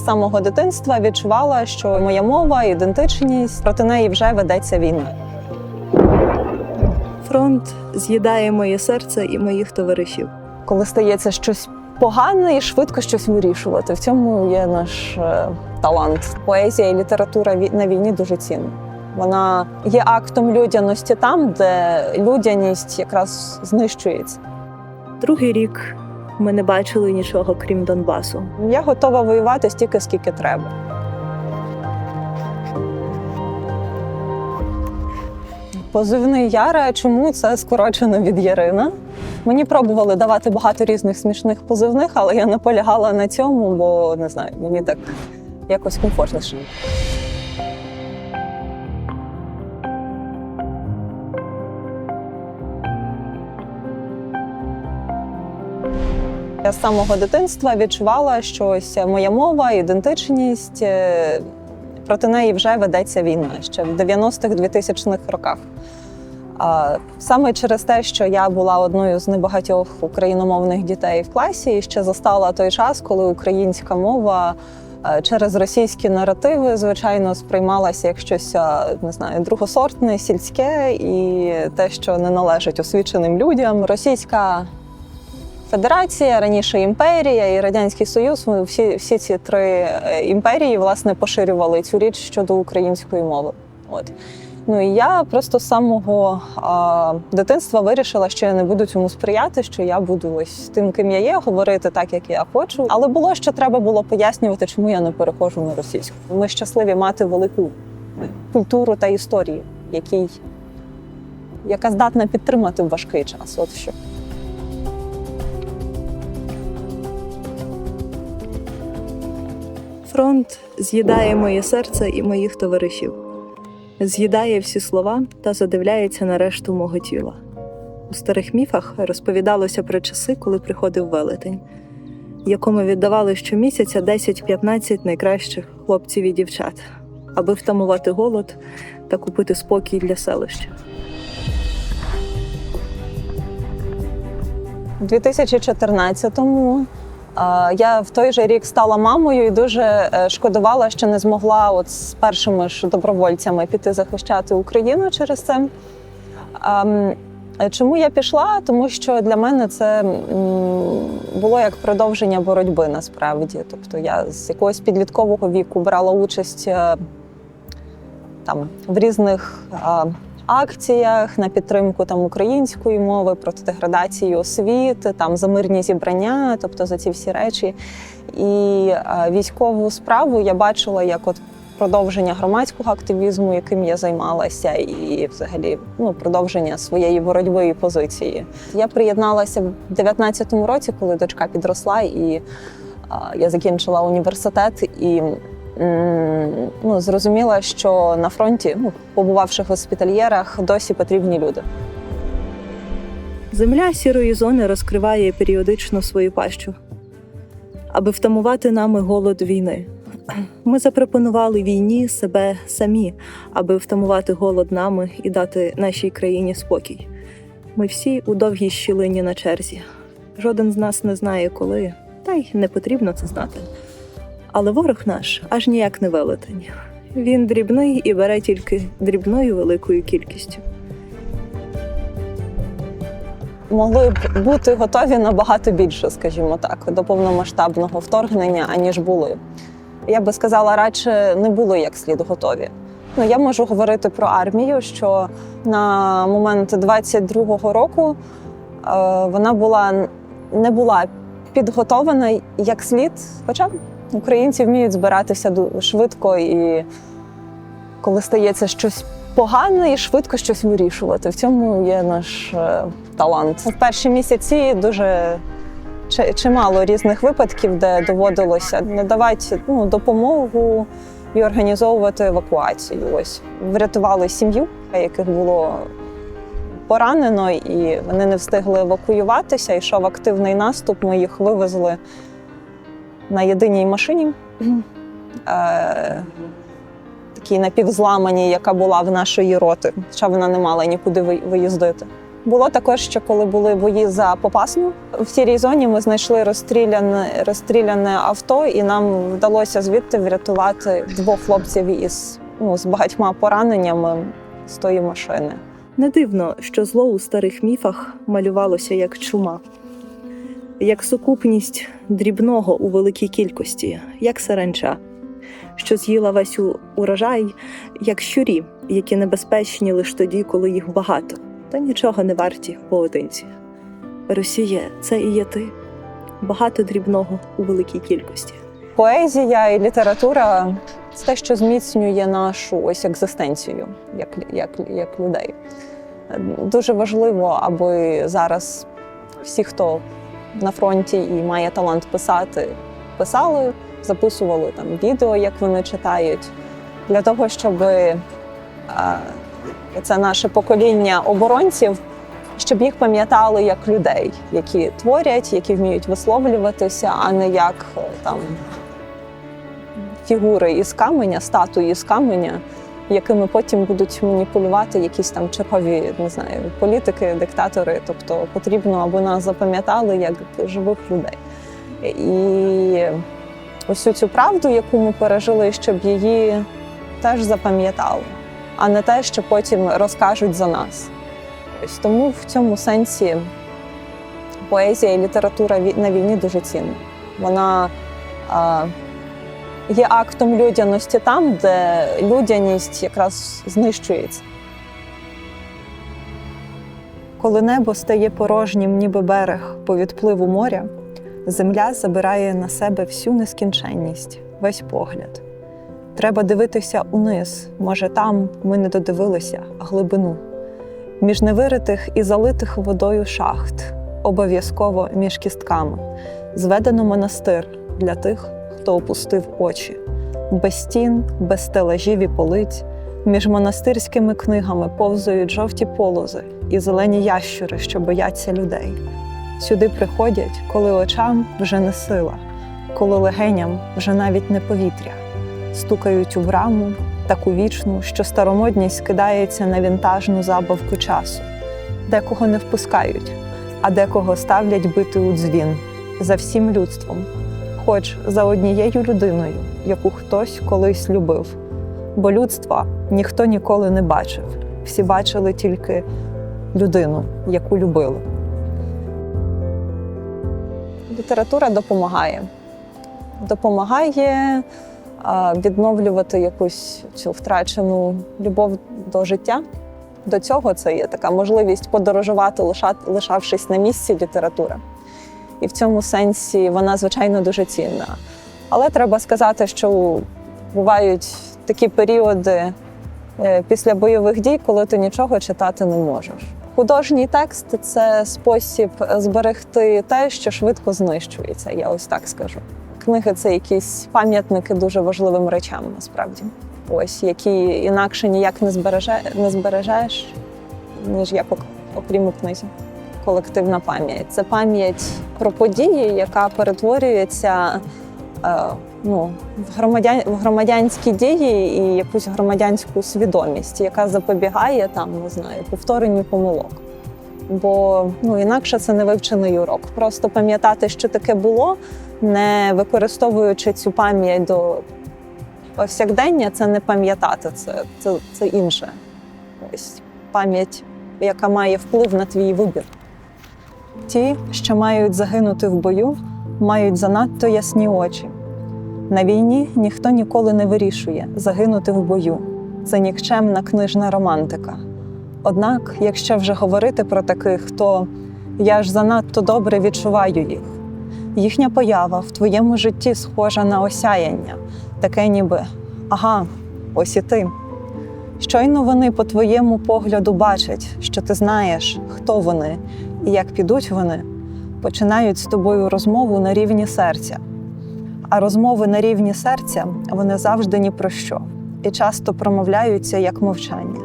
З самого дитинства відчувала, що моя мова, ідентичність проти неї вже ведеться війна. Фронт з'їдає моє серце і моїх товаришів. Коли стається щось погане і швидко щось вирішувати. В цьому є наш е, талант. Поезія і література на війні дуже цінна. Вона є актом людяності там, де людяність якраз знищується. Другий рік ми не бачили нічого крім Донбасу. Я готова воювати стільки, скільки треба. Позивний Яра, чому це скорочено від Ярина? Мені пробували давати багато різних смішних позивних, але я наполягала на цьому, бо не знаю, мені так якось комфортніше. З самого дитинства відчувала, що ось моя мова, ідентичність е, проти неї вже ведеться війна ще в 90-х 2000-х роках. А саме через те, що я була одною з небагатьох україномовних дітей в класі, і ще застала той час, коли українська мова е, через російські наративи, звичайно, сприймалася як щось е, не знаю, другосортне, сільське і те, що не належить освіченим людям. Російська Федерація, раніше імперія і Радянський Союз. Всі, всі ці три е, імперії власне поширювали цю річ щодо української мови. От. Ну і я просто з самого а, дитинства вирішила, що я не буду цьому сприяти, що я буду ось тим, ким я є, говорити так, як я хочу. Але було що треба було пояснювати, чому я не переходжу на російську. Ми щасливі мати велику культуру та історію, який, яка здатна підтримати в важкий час. От що. Фронт з'їдає моє серце і моїх товаришів, з'їдає всі слова та задивляється на решту мого тіла. У старих міфах розповідалося про часи, коли приходив велетень, якому віддавали щомісяця 10-15 найкращих хлопців і дівчат, аби втамувати голод та купити спокій для селища. У 2014-му е, я в той же рік стала мамою і дуже е, шкодувала, що не змогла от з першими ж добровольцями піти захищати Україну через це. Ем, Чому я пішла? Тому що для мене це було як продовження боротьби насправді. Тобто я з якогось підліткового віку брала участь е, там в різних е, акціях на підтримку там української мови, проти деградації освіти, там за мирні зібрання, тобто за ці всі речі. І е, військову справу я бачила як от продовження громадського активізму, яким я займалася, і взагалі ну, продовження своєї боротьби і позиції. Я приєдналася в 19-му році, коли дочка підросла, і е, я закінчила університет і ну, зрозуміла, що на фронті, ну, побувавши в госпітальєрах, досі потрібні люди. Земля сірої зони розкриває періодично свою пащу, аби втамувати нами голод війни. Ми запропонували війні себе самі, аби втамувати голод нами і дати нашій країні спокій. Ми всі у довгій щілині на черзі. Жоден з нас не знає коли, та й не потрібно це знати. Але ворог наш аж ніяк не велетень. Він дрібний і бере тільки дрібною великою кількістю. могли б бути готові набагато більше, скажімо так, до повномасштабного вторгнення, аніж були. Я би сказала, радше не були як слід готові. Ну, я можу говорити про армію, що на момент 22-го року е, вона була не була підготовлена як слід. Хоча українці вміють збиратися швидко і коли стається щось погане і швидко щось вирішувати. В цьому є наш е, талант. В перші місяці дуже чимало різних випадків, де доводилося надавати ну, допомогу і організовувати евакуацію. Ось врятували сім'ю, яких було поранено, і вони не встигли евакуюватися. Йшов активний наступ. Ми їх вивезли на єдиній машині. Е, такій напівзламаній, яка була в нашої роти, хоча вона не мала нікуди виїздити. Було також, що коли були бої за Попасну, в сірій зоні ми знайшли розстріляне, розстріляне авто, і нам вдалося звідти врятувати двох хлопців із ну, з багатьма пораненнями з тої машини. Не дивно, що зло у старих міфах малювалося як чума, як сукупність дрібного у великій кількості, як саранча, що з'їла весь урожай, як щурі, які небезпечні лише тоді, коли їх багато, та нічого не варті поодинці. Росія це і є ти, багато дрібного у великій кількості. Поезія і література це те, що зміцнює нашу ось екзистенцію як, як, як людей. Дуже важливо, аби зараз всі, хто на фронті і має талант писати, писали, записували там відео, як вони читають, для того, щоб е, це наше покоління оборонців, щоб їх пам'ятали як людей, які творять, які вміють висловлюватися, а не як е, там фігури із каменя, статуї з каменя, якими потім будуть маніпулювати якісь там чергові, не знаю, політики, диктатори. Тобто потрібно, аби нас запам'ятали як живих людей. І ось цю правду, яку ми пережили, щоб її теж запам'ятали, а не те, що потім розкажуть за нас. Ось тому в цьому сенсі поезія і література на війні дуже цінна. Вона є актом людяності там, де людяність якраз знищується. Коли небо стає порожнім, ніби берег по відпливу моря, земля забирає на себе всю нескінченність, весь погляд. Треба дивитися униз, може, там ми не додивилися глибину. Між невиритих і залитих водою шахт, обов'язково між кістками, зведено монастир для тих, хто опустив очі, без стін, без стелажів і полиць, між монастирськими книгами повзають жовті полози і зелені ящури, що бояться людей. Сюди приходять, коли очам вже не сила, коли легеням вже навіть не повітря, стукають у браму, таку вічну, що старомодність скидається на вінтажну забавку часу. Декого не впускають, а декого ставлять бити у дзвін за всім людством, хоч за однією людиною, яку хтось колись любив. Бо людства ніхто ніколи не бачив, всі бачили тільки людину, яку любили. Література допомагає. Допомагає відновлювати якусь цю втрачену любов до життя. До цього це є така можливість подорожувати, лишавшись на місці література. І в цьому сенсі вона, звичайно, дуже цінна. Але треба сказати, що бувають такі періоди е, після бойових дій, коли ти нічого читати не можеш. Художній текст це спосіб зберегти те, що швидко знищується, я ось так скажу. Книги це якісь пам'ятники дуже важливим речам, насправді. Ось які інакше ніяк не збереже, не збережеш, ніж як ок- окрім у книзі. Колективна пам'ять це пам'ять про події, яка перетворюється е, ну, в, громадян, в громадянські дії і якусь громадянську свідомість, яка запобігає там, не знаю, повторенню помилок. Бо ну, інакше це не вивчений урок. Просто пам'ятати, що таке було, не використовуючи цю пам'ять до повсякдення, це не пам'ятати, це, це, це інше. Ось пам'ять, яка має вплив на твій вибір. Ті, що мають загинути в бою, мають занадто ясні очі. На війні ніхто ніколи не вирішує загинути в бою. Це нікчемна книжна романтика. Однак, якщо вже говорити про таких, то я ж занадто добре відчуваю їх. Їхня поява в твоєму житті схожа на осяяння, таке ніби ага, ось і ти. Щойно вони по твоєму погляду бачать, що ти знаєш, хто вони і як підуть вони, починають з тобою розмову на рівні серця. А розмови на рівні серця вони завжди ні про що і часто промовляються як мовчання.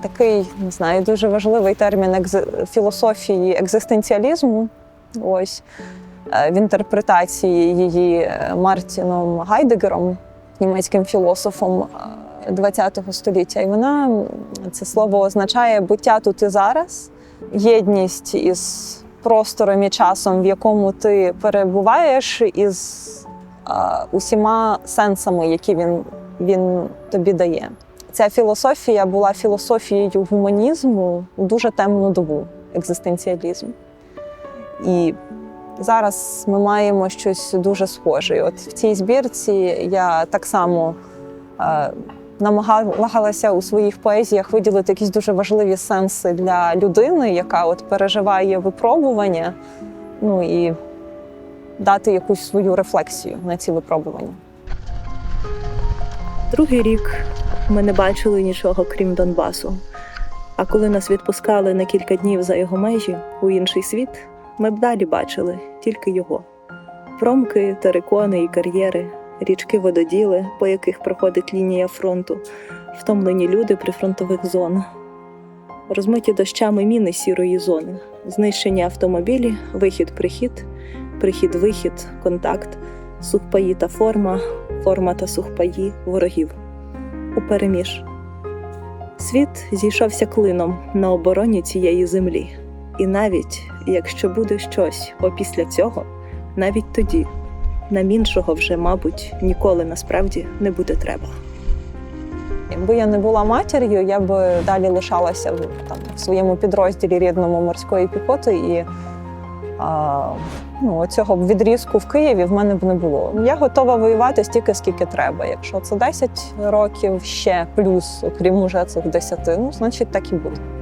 Такий, не знаю, дуже важливий термін філософії екзистенціалізму. Ось е, в інтерпретації її е, Мартіном Гайдегером, німецьким філософом, е, ХХ століття. І вона це слово означає буття тут і зараз, єдність із простором і часом, в якому ти перебуваєш, із усіма сенсами, які він, він тобі дає. Ця філософія була філософією гуманізму у дуже темну добу екзистенціалізм. І зараз ми маємо щось дуже схоже. От в цій збірці я так само е, намагалася у своїх поезіях виділити якісь дуже важливі сенси для людини, яка от переживає випробування, ну і дати якусь свою рефлексію на ці випробування. Другий рік ми не бачили нічого крім Донбасу. А коли нас відпускали на кілька днів за його межі у інший світ, ми б далі бачили тільки його: промки, терикони і кар'єри, річки вододіли, по яких проходить лінія фронту, втомлені люди прифронтових зон, розмиті дощами міни сірої зони, знищені автомобілі, вихід-прихід, прихід-вихід, контакт, сухпаї та форма, форма та сухпаї ворогів у переміж. Світ зійшовся клином на обороні цієї землі. І навіть якщо буде щось опісля цього, навіть тоді нам іншого вже, мабуть, ніколи насправді не буде треба. Якби я не була матір'ю, я б далі лишалася там, в своєму підрозділі рідному морської піхоти, і а, ну, цього відрізку в Києві в мене б не було. Я готова воювати стільки, скільки треба. Якщо це 10 років ще плюс, окрім уже цих 10, ну значить так і буде.